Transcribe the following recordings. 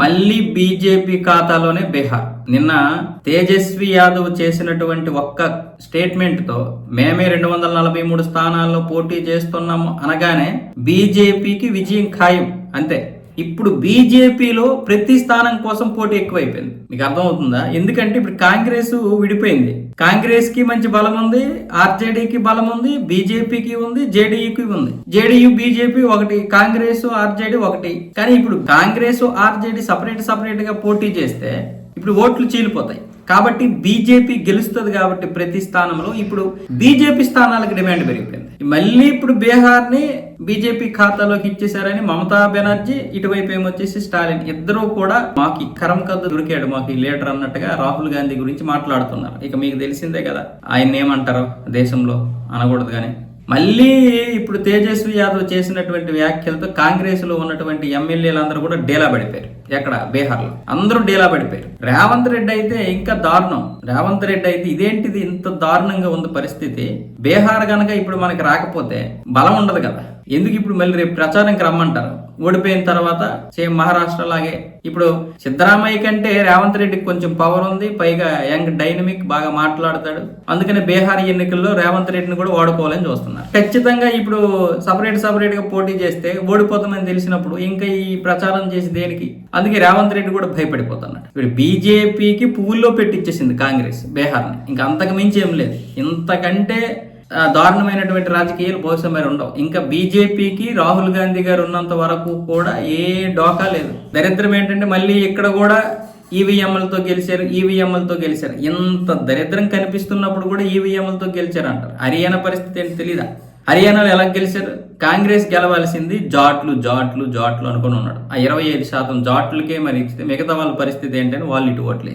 మళ్ళీ బీజేపీ ఖాతాలోనే బీహార్. నిన్న తేజస్వి యాదవ్ చేసినటువంటి ఒక్క స్టేట్మెంట్తో మేమే రెండు వందల నలభై మూడు స్థానాల్లో పోటీ చేస్తున్నాము అనగానే బీజేపీకి విజయం ఖాయం అంతే. ఇప్పుడు బీజేపీలో ప్రతి స్థానం కోసం పోటీ ఎక్కువైపోయింది. మీకు అర్థమవుతుందా? ఎందుకంటే ఇప్పుడు కాంగ్రెస్ విడిపోయింది. కాంగ్రెస్కి మంచి బలం ఉంది ఆర్జేడీకి బలం ఉంది బీజేపీకి ఉంది జేడీయూకి ఉంది. జేడీయూ బీజేపీ ఒకటి కాంగ్రెస్ ఆర్జేడీ ఒకటి. కానీ ఇప్పుడు కాంగ్రెస్ ఆర్జేడీ సపరేట్ సపరేట్గా పోటీ చేస్తే ఇప్పుడు ఓట్లు చీలిపోతాయి. కాబట్టి బీజేపీ గెలుస్తుంది కాబట్టి ప్రతి స్థానంలో ఇప్పుడు బీజేపీ స్థానాలకు డిమాండ్ పెరిగిపోయింది. మళ్ళీ ఇప్పుడు బీహార్ని బీజేపీ ఖాతాలోకి ఇచ్చేశారని మమతా బెనర్జీ ఇటువైపు ఏమొచ్చేసి స్టాలిన్ ఇద్దరూ కూడా మాకు కరం కద్దు దొరికాడు మాకు ఈ లీడర్ అన్నట్టుగా రాహుల్ గాంధీ గురించి మాట్లాడుతున్నారు. ఇక మీకు తెలిసిందే కదా ఆయన ఏమంటారు దేశంలో అనకూడదు కానీ? మళ్ళీ ఇప్పుడు తేజస్వి యాదవ్ చేసినటువంటి వ్యాఖ్యలతో కాంగ్రెస్లో ఉన్నటువంటి ఎమ్మెల్యేలందరూ కూడా డేలా పడిపోయారు. ఎక్కడ? బీహార్లో అందరూ డేలా పడిపోయారు. రేవంత్ రెడ్డి అయితే ఇంకా దారుణం. రేవంత్ రెడ్డి అయితే ఇదేంటిది ఇంత దారుణంగా ఉంది పరిస్థితి? బీహార్ గనక ఇప్పుడు మనకి రాకపోతే బలం ఉండదు కదా. ఎందుకు ఇప్పుడు మళ్ళీ రేపు ప్రచారంకి రమ్మంటారు? ఓడిపోయిన తర్వాత సేమ్ మహారాష్ట్ర లాగే. ఇప్పుడు సిద్ధరామయ్య కంటే రేవంత్ రెడ్డికి కొంచెం పవర్ ఉంది పైగా యంగ్ డైనమిక్ బాగా మాట్లాడతాడు. అందుకని బీహార్ ఎన్నికల్లో రేవంత్ రెడ్డిని కూడా వాడుకోవాలని చూస్తున్నారు. ఖచ్చితంగా ఇప్పుడు సపరేట్ సపరేట్గా పోటీ చేస్తే ఓడిపోతామని తెలిసినప్పుడు ఇంకా ఈ ప్రచారం చేసి దేనికి? అందుకే రేవంత్ రెడ్డి కూడా భయపడిపోతున్నాడు. ఇప్పుడు బీజేపీకి పువ్వుల్లో పెట్టించేసింది కాంగ్రెస్ బీహార్ని. ఇంకా అంతకు మించి ఏం లేదు. ఇంతకంటే దారుణమైనటువంటి రాజకీయాలు బహుశా మరి ఉండవు. ఇంకా బీజేపీకి రాహుల్ గాంధీ గారు ఉన్నంత వరకు కూడా ఏ డోకా లేదు. దరిద్రం ఏంటంటే మళ్ళీ ఇక్కడ కూడా ఈవీఎంలతో గెలిచారు ఈవీఎంలతో గెలిచారు. ఇంత దరిద్రం కనిపిస్తున్నప్పుడు కూడా ఈవీఎంలతో గెలిచారు అంటారు హర్యానా పరిస్థితి ఏంటి తెలీదా? హర్యానాలో ఎలా గెలిచారు? కాంగ్రెస్ గెలవాల్సింది జాట్లు జాట్లు జాట్లు అనుకుని ఉన్నాడు. ఆ ఇరవై ఐదు శాతం జాట్లకే మరి ఇస్తే మిగతా వాళ్ళ పరిస్థితి ఏంటని వాళ్ళు ఇటు ఓట్లు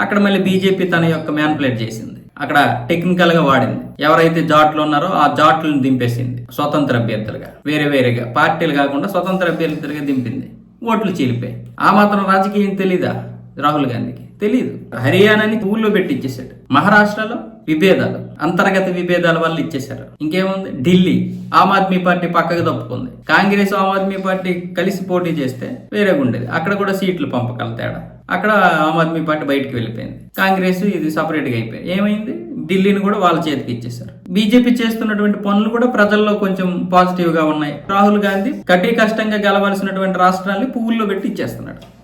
అక్కడ మళ్ళీ బీజేపీ తన యొక్క మ్యాన్పులేట్ చేసింది. అక్కడ టెక్నికల్గా వాడింది. ఎవరైతే జాట్లు ఉన్నారో ఆ జాట్లను దింపేసింది స్వతంత్ర అభ్యర్థులుగా. వేరే వేరేగా. పార్టీలు కాకుండా స్వతంత్ర అభ్యర్థులుగా దింపింది. ఓట్లు చీలిపోయి ఆ మాత్రం రాజకీయం తెలీదా? రాహుల్ గాంధీకి. తెలియదు హర్యానాని ఊళ్ళో పెట్టి ఇచ్చేసాడు మహారాష్ట్రలో విభేదాలు అంతర్గత విభేదాల వల్ల ఇచ్చేశారు. ఇంకేముంది? ఢిల్లీ. ఆమ్ ఆద్మీ పార్టీ పక్కకు తప్పుకుంది. కాంగ్రెస్ ఆమ్ ఆద్మీ పార్టీ కలిసి పోటీ చేస్తే వేరేగా ఉండేది అక్కడ కూడా సీట్లు పంపకాల తేడా. అక్కడ ఆమ్ ఆద్మీ పార్టీ బయటికి వెళ్ళిపోయింది. కాంగ్రెస్ ఇది సపరేట్గా అయిపోయింది. ఏమైంది? ఢిల్లీని కూడా వాళ్ళ చేతికి ఇచ్చేశారు. బీజేపీ చేస్తున్నటువంటి పనులు కూడా ప్రజల్లో కొంచెం పాజిటివ్గా ఉన్నాయి. రాహుల్ గాంధీ కట్టి కష్టంగా గెలవాల్సినటువంటి రాష్ట్రాన్ని పువ్వుల్లో పెట్టి ఇచ్చేస్తున్నాడు.